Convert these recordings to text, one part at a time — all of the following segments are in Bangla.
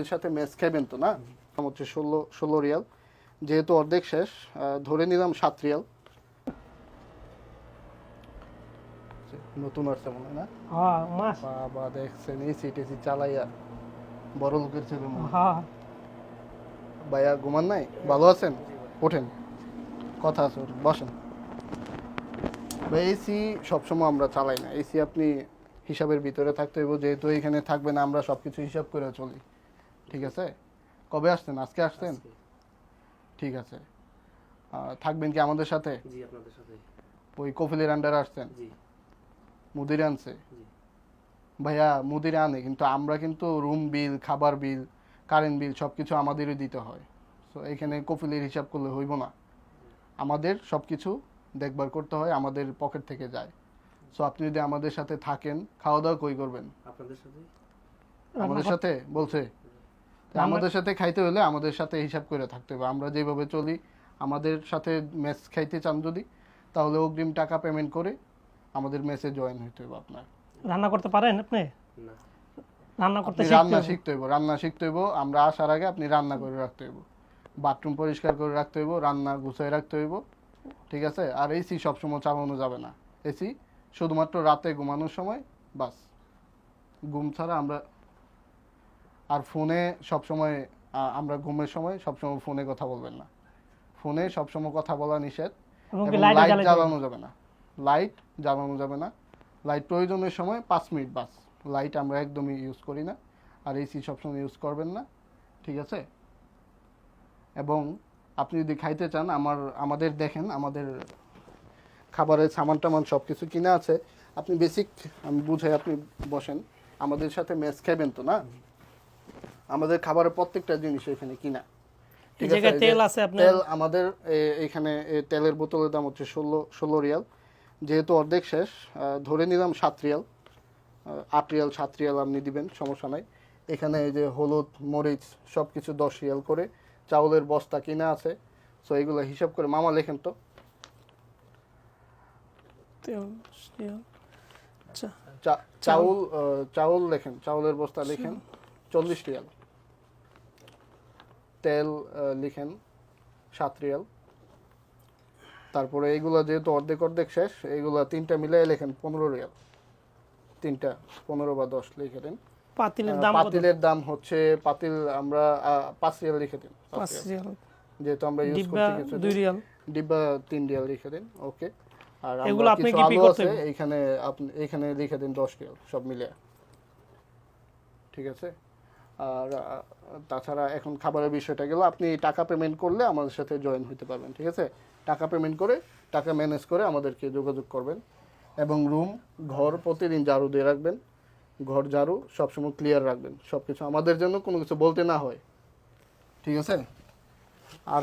এর সাথে ম্যাচ খাইবেন তো না? হচ্ছে ষোলো ষোলো রিয়াল। যেহেতু অর্ধেক শেষ ধরে নিলাম সাত রিয়াল। নতুন আসছে মনে না? হ্যাঁ বাবা দেখছেন এসি চালাইয়া। বড় লোকের ছেলে মনে হ্যাঁ। ভাইয়া ঘুমান নাই? ভালো আছেন? ওঠেন। কথা আছে বসেন। এসি সবসময় আমরা চালাই না। এসি আপনি হিসাবের ভিতরে থাকতে হইব। যেহেতু এখানে থাকবেন আমরা সবকিছু হিসাব করে চলি। ঠিক আছে? কবে আসছেন? আজকে আসছেন? ঠিক আছে। থাকবেন কি আমাদের সাথে? জি আপনাদের সাথে। ওই কফিলের আন্ডারে আসছেন? জি। মুদির আনছে? জি। ভাইয়া মুদির আনে কিন্তু আমরা কিন্তু রুম বিল খাবার বিল কারেন্ট বিল সব কিছু আমাদেরই দিতে হয়। সো এখানে কফিলের হিসাব করলে হইব না। আমাদের সব কিছু দেখভাল করতে হয় আমাদের পকেট থেকে যায়। সো আপনি যদি আমাদের সাথে থাকেন খাওয়া দাওয়া কই করবেন? আপনাদের সাথে? আমাদের সাথে? বলছে। তো আমাদের সাথে খাইতে হলে আমাদের সাথে হিসাব করে থাকতে হবে। আমরা যেভাবে চলি আমাদের সাথে ম্যাচ খাইতে চান যদি তাহলে অগ্রিম টাকা পেমেন্ট করে আমাদের ম্যাচে জয়েন হইতে হবে আপনার। রান্না করতে পারেন আপনি? না। রান্না করতে শিখতে রান্না শিখতে হইব রান্না শিখতে হইব আমরা আসার আগে আপনি রান্না করে রাখতে হইব। বাথরুম পরিষ্কার করে রাখতে হইব রান্না গুছিয়ে রাখতে হইব ঠিক আছে? আর এসি সবসময় চালানো যাবে না। এসি শুধুমাত্র রাতে ঘুমানোর সময় বাস। ঘুম ছাড়া আমরা আর ফোনে সবসময় আমরা ঘুমের সময় সবসময় ফোনে কথা বলবেন না। ফোনে সবসময় কথা বলা নিষেধ লাইট। জ্বালানো যাবে না। লাইট জ্বালানো যাবে না। লাইট প্রয়োজনের সময় পাঁচ মিনিট বাস। লাইট আমরা একদমই ইউজ করি না। আর এসি সবসময় ইউজ করবেন না। ঠিক আছে? এবং আপনি যদি খাইতে চান আমার আমাদের দেখেন আমাদের খাবারের সামান টামান সব কিছু কিনা আছে। আপনি বেসিক আমি বুঝাই আপনি বসেন। আমাদের সাথে মেস খাবেন তো না? আমাদের খাবারের প্রত্যেকটা জিনিস এখানে কিনা। ঠিক আছে, তেল আছে আপনার? তেল আমাদের এখানে তেলের বোতলের দাম হচ্ছে ষোলো ষোলো রিয়াল। যেহেতু অর্ধেক শেষ ধরে নিলাম সাত রিয়াল আট রিয়াল সাত রিয়াল আপনি দিবেন সমস্যা নাই। এখানে এই যে হলুদ মরিচ সব কিছু দশ রিয়াল করে চাউলের বস্তা কিনা আছে সো এগুলো হিসাব করে মামা লেখেন তো। আচ্ছা। চাউল চাউল লেখেন চাউলের বস্তা লেখেন। চল্লিশ রিয়াল। তেল লিখেন সাত রিয়াল। তারপরে এইগুলো যেহেতু অর্ধেক অর্ধেক শেষ এইগুলো তিনটা মিলিয়ে লেখেন পনেরো রিয়াল। তিনটা পনেরো বা দশ লিখে দিন। পাতিলের দাম কত? পাতিলের দাম হচ্ছে পাতিল আমরা পাঁচ রিয়াল লিখে দিন। পাঁচ রিয়াল। যেহেতু আমরা ইউজ করছি কিছু দুই রিয়াল। ডিব্বা তিন রিয়াল লিখে দিন ওকে আর এগুলো আপনি কি করতে এইখানে আপনি এইখানে লিখে দিন দশ রিয়াল সব মিলে ঠিক আছে? আর তাছাড়া এখন খাবারের বিষয়টা গেল আপনি টাকা পেমেন্ট করলে আমাদের সাথে জয়েন হতে পারবেন ঠিক আছে? টাকা পেমেন্ট করে টাকা ম্যানেজ করে আমাদেরকে যোগাযোগ করবেন এবং রুম ঘর প্রতিদিন ঝাড়ু দিয়ে রাখবেন। ঘর ঝাড়ু সবসময় ক্লিয়ার রাখবেন সব কিছু আমাদের জন্য কোনো কিছু বলতে না হয় ঠিক আছে? আর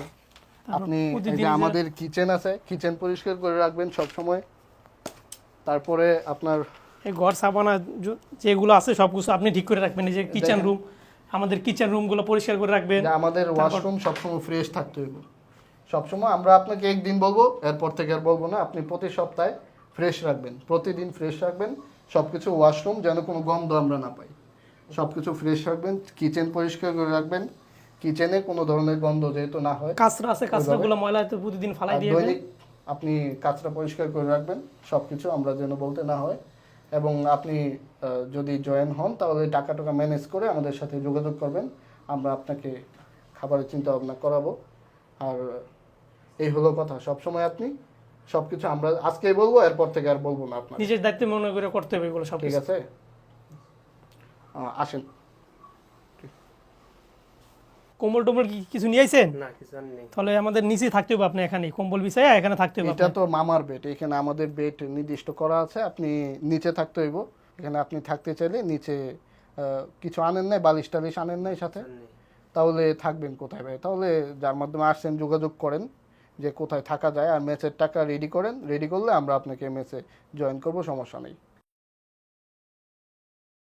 আপনি যে আমাদের কিচেন আছে কিচেন পরিষ্কার করে রাখবেন সব সময় তারপরে আপনার এই ঘর সাবানা যেগুলো আছে সব কিছু আপনি ঠিক করে রাখবেন এই যে কিচেন রুম আমাদের কিচেন রুমগুলো পরিষ্কার করে রাখবেন। আমাদের ওয়াশরুম সবসময় ফ্রেশ থাকতে হইব। সবসময় আমরা আপনাকে একদিন বলব এরপর থেকে আর বলব না আপনি প্রতি সপ্তাহে ফ্রেশ রাখবেন। প্রতিদিন ফ্রেশ রাখবেন সবকিছু ওয়াশরুম যেন কোনো গন্ধ আমরা না পাই। সবকিছু ফ্রেশ রাখবেন কিচেন পরিষ্কার করে রাখবেন। কিচেনে কোনো ধরনের গন্ধ যেহেতু না হয় কাঁচরা আছে কাঁচরাগুলো ময়লা তো প্রতিদিন ফালাই দিয়ে দৈনিক আপনি কাজটা পরিষ্কার করে রাখবেন সব কিছু আমরা যেন বলতে না হয়। এবং আপনি যদি জয়েন হন তাহলে টাকা টাকা ম্যানেজ করে আমাদের সাথে যোগাযোগ করবেন। আমরা আপনাকে খাবারের চিন্তা ভাবনা করাবো। আর এই হলো কথা। সব সময় আপনি সবকিছু আমরা আজকেই বলব এরপর থেকে আর বলব না আপনার নিজের দায়িত্ব মনে করে করতে হবে এগুলো সব ঠিক আছে? আসেন। কম্বল টম্বল কি কিছু নিয়ে আইছেন? না কিছু নেই। তাহলে আমাদের নিচে থাকতে হবে আপনি এখানে কম্বল বিছাইয়া এখানে থাকতে হবে এটা তো মামার বেড এখানে আমাদের বেড নির্দিষ্ট করা আছে আপনি নিচে থাকতে হইব। এখানে আপনি থাকতে চাইলে নিচে কিছু আনেন নাই বালিশ টালিশ আনেন নাই সাথে। তাহলে থাকবেন কোথায় ভাই? তাহলে যার মাধ্যমে আসছেন যোগাযোগ করেন যে কোথায় থাকা যায় আর ম্যাচের টাকা রেডি করেন রেডি করলে আমরা আপনাকে ম্যাচে জয়েন করব সমস্যা নেই।